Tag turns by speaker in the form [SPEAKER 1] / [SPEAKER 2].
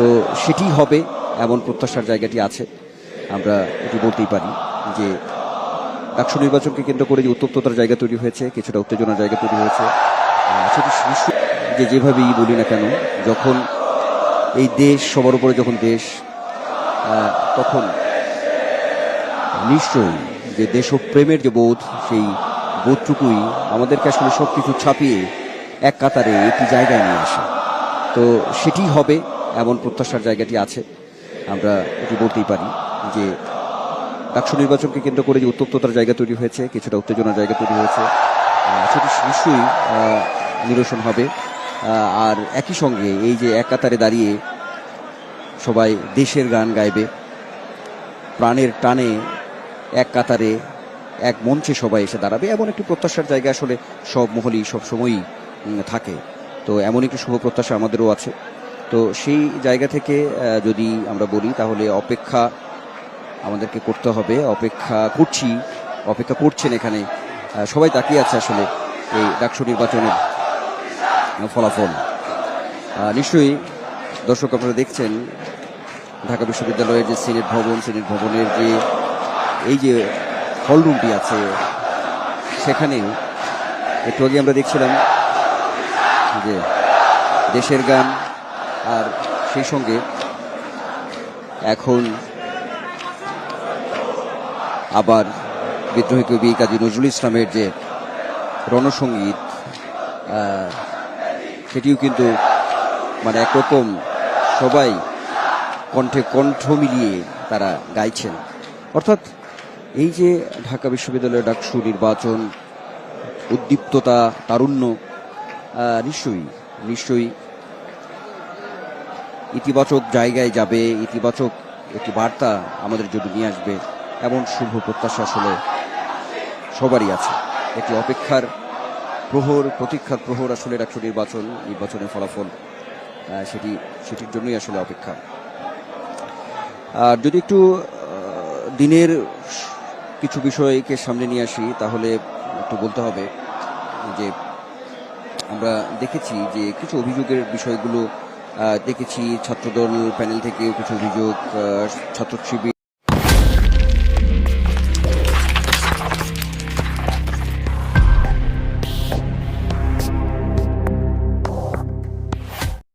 [SPEAKER 1] তো সেটি হবে, এমন প্রত্যাশার জায়গাটি আছে। আমরা এটি বলতেই পারি যে একশো নির্বাচনকে কেন্দ্র করে যে উত্তপ্ততার জায়গা তৈরি হয়েছে, কিছুটা উত্তেজনার জায়গা তৈরি হয়েছে সেটি যে যেভাবেই বলি না কেন, যখন এই দেশ, সবার উপরে যখন দেশ তখন নিশ্চয়ই যে দেশপ্রেমের যে বোধ, সেই বোধটুকুই আমাদেরকে আসলে সব কিছু ছাপিয়ে এক কাতারে একটি জায়গায় নিয়ে আসে। তো সেটি হবে। এমন প্রত্যাশার জায়গাটি আছে, আমরা এটি বলতেই পারি যে ডাকসু নির্বাচনকে কেন্দ্র করে যে উত্তপ্ততার জায়গা তৈরি হয়েছে, কিছুটা উত্তেজনার জায়গা তৈরি হয়েছে সেটি নিশ্চয়ই নিরসন হবে। আর একই সঙ্গে এই যে এক কাতারে দাঁড়িয়ে সবাই দেশের গান গাইবে, প্রাণের টানে এক কাতারে এক মঞ্চে সবাই এসে দাঁড়াবে, এমন একটি প্রত্যাশার জায়গা আসলে সব মহলই সব সময়ই থাকে। তো এমন একটি শুভ প্রত্যাশা আমাদেরও আছে। তো সেই জায়গা থেকে যদি আমরা বলি, তাহলে অপেক্ষা আমাদেরকে করতে হবে। অপেক্ষা করছি, অপেক্ষা করছেন এখানে। সবাই তাকিয়ে আছে আসলে এই ডাকসু নির্বাচনের ফলাফল। নিশ্চয়ই দর্শক আপনারা দেখছেন, ঢাকা বিশ্ববিদ্যালয়ের যে সিনেট ভবন, সিনেট ভবনের যে এই যে হলরুমটি আছে, সেখানে একটু আগে আমরা দেখছিলাম যে দেশের গান আর সেই সঙ্গে এখন আবার বিদ্রোহী কবি কাজী নজরুল ইসলামের যে রণসঙ্গীত সেটিও কিন্তু মানে একরকম সবাই কণ্ঠে কণ্ঠ মিলিয়ে তারা গাইছেন। অর্থাৎ এই যে ঢাকা বিশ্ববিদ্যালয়ের ডাকসু নির্বাচন, উদ্দীপ্ততা, তারুণ্য নিশ্চয়ই নিশ্চয়ই ইতিবাচক জায়গায় যাবে, ইতিবাচক একটি বার্তা আমাদের জন্য নিয়ে আসবে, এমন শুভ প্রত্যাশা আসলে সবারই আছে। একটি অপেক্ষার প্রহর, প্রতীক্ষার প্রহর আসলে ডাকসু নির্বাচন নির্বাচনের ফলাফল সেটি, সেটির জন্যই আসলে অপেক্ষা। আর যদি একটু দিনের কিছু বিষয়কে সামনে নিয়ে আসি, তাহলে একটু বলতে হবে যে আমরা দেখেছি যে কিছু অভিযোগের বিষয়গুলো দেখেছি ছাত্রদল প্যানেল থেকেও কিছু অভিযোগ ছাত্র শিবির